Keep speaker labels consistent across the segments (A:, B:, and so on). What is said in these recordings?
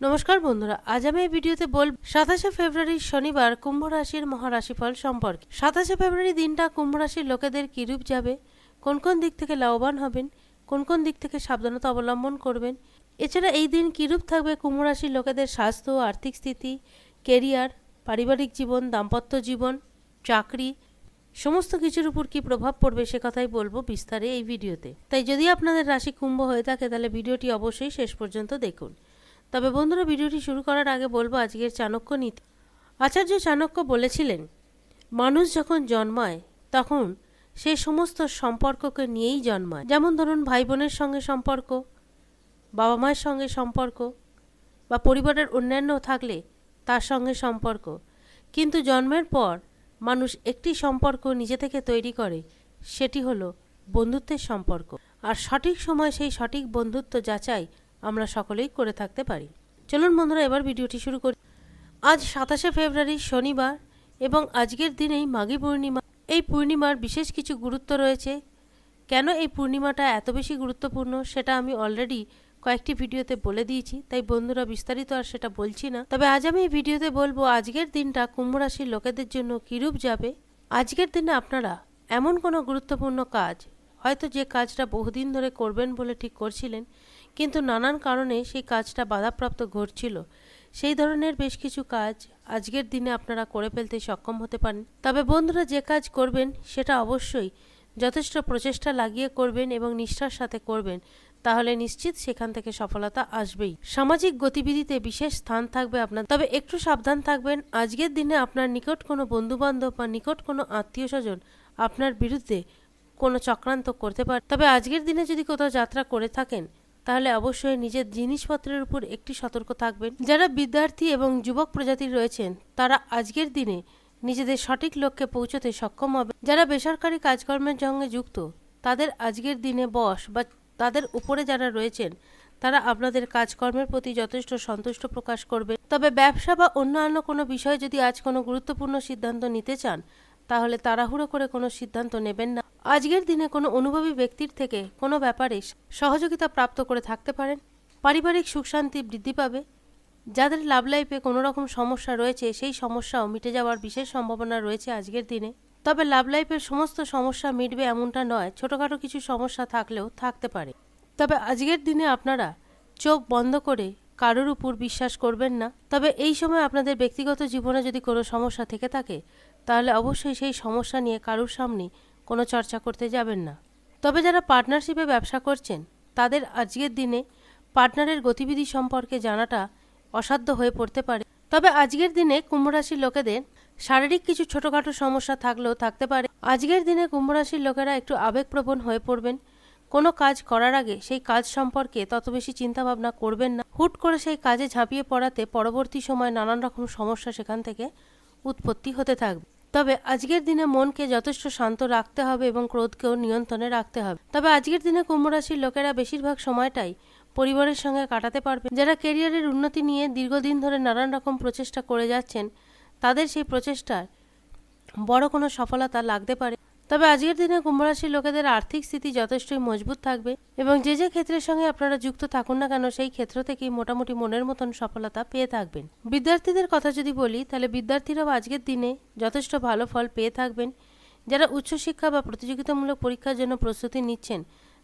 A: নমস্কার বন্ধুরা, আজ আমি এই ভিডিওতে বলব সাতাশে ফেব্রুয়ারি শনিবার কুম্ভ রাশির মহারাশিফল সম্পর্কে। সাতাশে ফেব্রুয়ারি দিনটা কুম্ভ রাশির লোকেদের কিরূপ যাবে, কোন কোন দিক থেকে লাভবান হবেন, কোন কোন দিক থেকে সাবধানতা অবলম্বন করবেন, এছাড়া এই দিন কিরূপ থাকবে কুম্ভ রাশির লোকেদের স্বাস্থ্য, আর্থিক স্থিতি, কেরিয়ার, পারিবারিক জীবন, দাম্পত্য জীবন, চাকরি, সমস্ত কিছুর উপর কি প্রভাব পড়বে সে কথাই বলব বিস্তারে এই ভিডিওতে। তাই যদি আপনাদের রাশি কুম্ভ হয়ে থাকে, তাহলে ভিডিওটি অবশ্যই শেষ পর্যন্ত দেখুন। তবে বন্ধুরা, ভিডিওটি শুরু করার আগে বলব আজকের চাণক্য নীতি। আচার্য চাণক্য বলেছিলেন, মানুষ যখন জন্মায়, তখন সে সমস্ত সম্পর্ককে নিয়েই জন্মায়। যেমন ধরুন ভাই বোনের সঙ্গে সম্পর্ক বাবা মায়ের সঙ্গে সম্পর্ক, বা পরিবারের অন্যান্য থাকলে তার সঙ্গে সম্পর্ক। কিন্তু জন্মের পর মানুষ একটি সম্পর্ক নিজে থেকে তৈরি করে, সেটি হলো বন্ধুত্বের সম্পর্ক। আর সঠিক সময় সেই সঠিক বন্ধুত্ব যাচাই আমরা সকলেই করে থাকতে পারি। চলুন বন্ধুরা, এবার ভিডিওটি শুরু করি। আজ সাতাশে ফেব্রুয়ারি, শনিবার এবং আজকের দিনেই মাঘী পূর্ণিমা। এই পূর্ণিমার বিশেষ কিছু গুরুত্ব রয়েছে। কেন এই পূর্ণিমাটা এত বেশি গুরুত্বপূর্ণ সেটা আমি অলরেডি কয়েকটি ভিডিওতে বলে দিয়েছি, তাই বন্ধুরা বিস্তারিত আর সেটা বলছি না। তবে আজ আমি এই ভিডিওতে বলব, আজকের দিনটা কুম্ভ রাশির লোকেদের জন্য কিরূপ যাবে? আজকের দিনে আপনারা এমন কোনো গুরুত্বপূর্ণ কাজ, হয়তো যে কাজটা বহুদিন ধরে করবেন বলে ঠিক করছিলেন কিন্তু নানান কারণে সেই কাজটা বাধাপ্রাপ্ত ঘটছিল। সেই ধরনের বেশ কিছু কাজ আজকের দিনে আপনারা করে ফেলতে সক্ষম হতে পারেন। তবে বন্ধুরা যে কাজ করবেন সেটা অবশ্যই যথেষ্ট প্রচেষ্টা লাগিয়ে করবেন এবং নিষ্ঠার সাথে করবেন, তাহলে নিশ্চিত সেখান থেকে সফলতা আসবেই। সামাজিক গতিবিধিতে বিশেষ স্থান থাকবে আপনার। তবে একটু সাবধান থাকবেন, আজকের দিনে আপনার নিকট কোনো বন্ধুবান্ধব বা নিকট কোনো আত্মীয় স্বজন আপনার বিরুদ্ধে কোনো চক্রান্ত করতে পারে। তবে আজকের দিনে যদি কোথাও যাত্রা করে থাকেন তাহলে অবশ্যই নিজের জিনিসপত্রের উপর একটি সতর্ক থাকবেন। যারা বিদ্যার্থী এবং যুবক প্রজাতির রয়েছেন, তারা আজকের দিনে নিজেদের সঠিক লক্ষ্যে পৌঁছতে সক্ষম হবে। যারা বেসরকারি কাজকর্মের সঙ্গে যুক্ত, তাদের আজকের দিনে বস বা তাদের উপরে যারা রয়েছেন, তারা আপনাদের কাজকর্মের প্রতি যথেষ্ট সন্তুষ্ট প্রকাশ করবে। তবে ব্যবসা বা অন্যান্য কোনো বিষয়ে যদি আজ কোনো গুরুত্বপূর্ণ সিদ্ধান্ত নিতে চান, তাহলে তাড়াহুড়ো করে কোনো সিদ্ধান্ত নেবেন না। আজকের দিনে কোনো অনুভবী ব্যক্তির থেকে কোনো ব্যাপারে সহযোগিতা প্রাপ্ত করে থাকতে পারেন? পারিবারিক সুখ শান্তি বৃদ্ধি পাবে? যাদের লাভ লাইফে কোনো রকম সমস্যা রয়েছে, সেই সমস্যাও মিটে যাওয়ার বিশেষ সম্ভাবনা রয়েছে আজকের দিনে। তবে লাভ লাইফের সমস্ত সমস্যা মিটবে এমনটা নয়, ছোটোখাটো কিছু সমস্যা থাকলেও থাকতে পারে। তবে আজকের দিনে আপনারা চোখ বন্ধ করে কারোর উপর বিশ্বাস করবেন না। তবে এই সময় আপনাদের ব্যক্তিগত জীবনে যদি কোনো সমস্যা থেকে থাকে, তাহলে অবশ্যই সেই সমস্যা নিয়ে কারোর সামনে কোনো চর্চা করতে যাবেন না। তবে যারা পার্টনারশিপে ব্যবসা করছেন, তাদের আজকের দিনে পার্টনারের গতিবিধি সম্পর্কে জানাটা অসাধ্য হয়ে পড়তে পারে। তবে আজকের দিনে কুম্ভরাশির লোকেদের শারীরিক কিছু ছোটোখাটো সমস্যা থাকলেও থাকতে পারে। আজকের দিনে কুম্ভরাশির লোকেরা একটু আবেগপ্রবণ হয়ে পড়বেন। কোনো কাজ করার আগে সেই কাজ সম্পর্কে তত বেশি চিন্তাভাবনা করবেন না। হুট করে সেই কাজে ঝাঁপিয়ে পড়াতে পরবর্তী সময় নানান রকম সমস্যা সেখান থেকে উৎপত্তি হতে থাকবে। তবে আজকের দিনে মনকে যথেষ্ট শান্ত রাখতে হবে এবং ক্রোধকেও নিয়ন্ত্রণে রাখতে হবে। তবে আজকের দিনে কুম্ভরাশির লোকেরা বেশিরভাগ সময়টাই পরিবারের সঙ্গে কাটাতে পারবে যারা কেরিয়ারের উন্নতি নিয়ে দীর্ঘদিন ধরে নানান রকম প্রচেষ্টা করে যাচ্ছেন, তাদের সেই প্রচেষ্টার বড় কোনো সফলতা লাগতে পারে। তবে আজকের দিনে কুম্ভরাশির লোকেদের আর্থিক স্থিতি যথেষ্টই মজবুত থাকবে এবং যে যে ক্ষেত্রের সঙ্গে আপনারা যুক্ত থাকুন না কেন, সেই ক্ষেত্র থেকেই মোটামুটি মনের মতন সফলতা পেয়ে থাকবেন। বিদ্যার্থীদের কথা যদি বলি, তাহলে বিদ্যার্থীরাও আজকের দিনে যথেষ্ট ভালো ফল পেয়ে থাকবেন। যারা উচ্চশিক্ষা বা প্রতিযোগিতামূলক পরীক্ষার জন্য প্রস্তুতি নিচ্ছেন,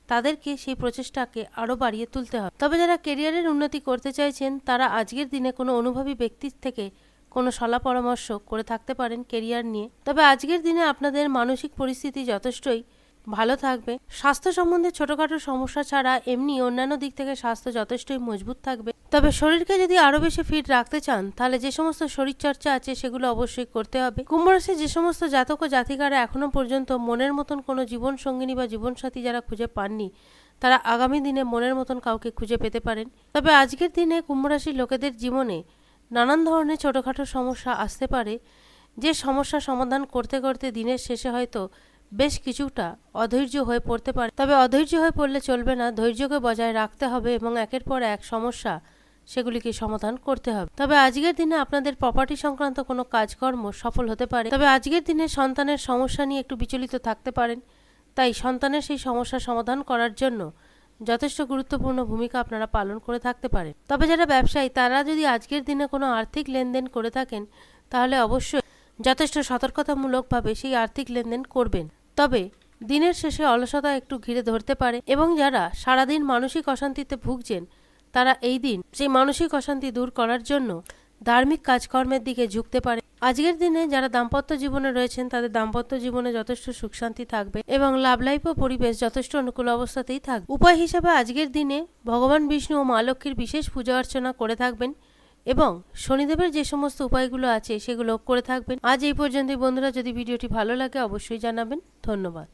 A: তাদেরকে সেই প্রচেষ্টাকে আরও বাড়িয়ে তুলতে হবে। তবে যারা কেরিয়ারের উন্নতি করতে চাইছেন, তারা আজকের দিনে কোনো অনুভবী ব্যক্তির থেকে কোনো সলা পরামর্শ করে থাকতে পারেন কেরিয়ার নিয়ে। তবে আজকের দিনে আপনাদের মানসিক পরিস্থিতি যথেষ্টই ভালো থাকবে। স্বাস্থ্য সম্বন্ধে ছোটখাটো সমস্যা ছাড়া এমনি অন্যান্য দিক থেকে স্বাস্থ্য যথেষ্টই মজবুত থাকবে। তবে শরীরকে যদি আরও বেশি ফিট রাখতে চান, তাহলে যে সমস্ত শরীরচর্চা আছে সেগুলো অবশ্যই করতে হবে। কুম্ভরাশির যে সমস্ত জাতক ও জাতিকারা এখনও পর্যন্ত মনের মতন কোনো জীবন সঙ্গিনী বা জীবনসাথী যারা খুঁজে পাননি, তারা আগামী দিনে মনের মতন কাউকে খুঁজে পেতে পারেন। তবে আজকের দিনে কুম্ভরাশির লোকেদের জীবনে নানান ধরনের ছোটোখাটো সমস্যা আসতে পারে, যে সমস্যা সমাধান করতে করতে দিনের শেষে হয়তো বেশ কিছুটা অধৈর্য হয়ে পড়তে পারে। তবে অধৈর্য হয়ে পড়লে চলবে না, ধৈর্যকে বজায় রাখতে হবে এবং একের পর এক সমস্যা সেগুলিকে সমাধান করতে হবে। তবে আজকের দিনে আপনাদের প্রপার্টি সংক্রান্ত কোনো কাজকর্ম সফল হতে পারে। তবে আজকের দিনে সন্তানের সমস্যা নিয়ে একটু বিচলিত থাকতে পারেন। তাই সন্তানের সেই সমস্যা সমাধান করার জন্য যথেষ্ট গুরুত্বপূর্ণ ভূমিকা আপনারা পালন করে থাকতে পারেন তবে যারা ব্যবসায়ী, তারা যদি আজকের দিনে কোনো আর্থিক লেনদেন করে থাকেন, তাহলে অবশ্যই যথেষ্ট সতর্কতামূলকভাবে সেই আর্থিক লেনদেন করবেন। তবে দিনের শেষে অলসতা একটু ঘিরে ধরতে পারে এবং যারা সারাদিন মানসিক অশান্তিতে ভুগছেন, তারা এই দিন সেই মানসিক অশান্তি দূর করার জন্য ধার্মিক কাজকর্মের দিকে ঝুঁকতে পারে। আজকের দিনে যারা দাম্পত্য জীবনে রয়েছেন, তাদের দাম্পত্য জীবনে যথেষ্ট সুখ শান্তি থাকবে এবং লাভ লাইফ ও পরিবেশ যথেষ্ট অনুকূল অবস্থাতেই থাকবে। উপায় হিসাবে আজকের দিনে ভগবান বিষ্ণু ও মা লক্ষ্মীর বিশেষ পূজা অর্চনা করে থাকবেন এবং শনিদেবের যে সমস্ত উপায়গুলো আছে সেগুলো করে থাকবেন। আজ এই পর্যন্তই বন্ধুরা, যদি ভিডিওটি ভালো লাগে অবশ্যই জানাবেন। ধন্যবাদ।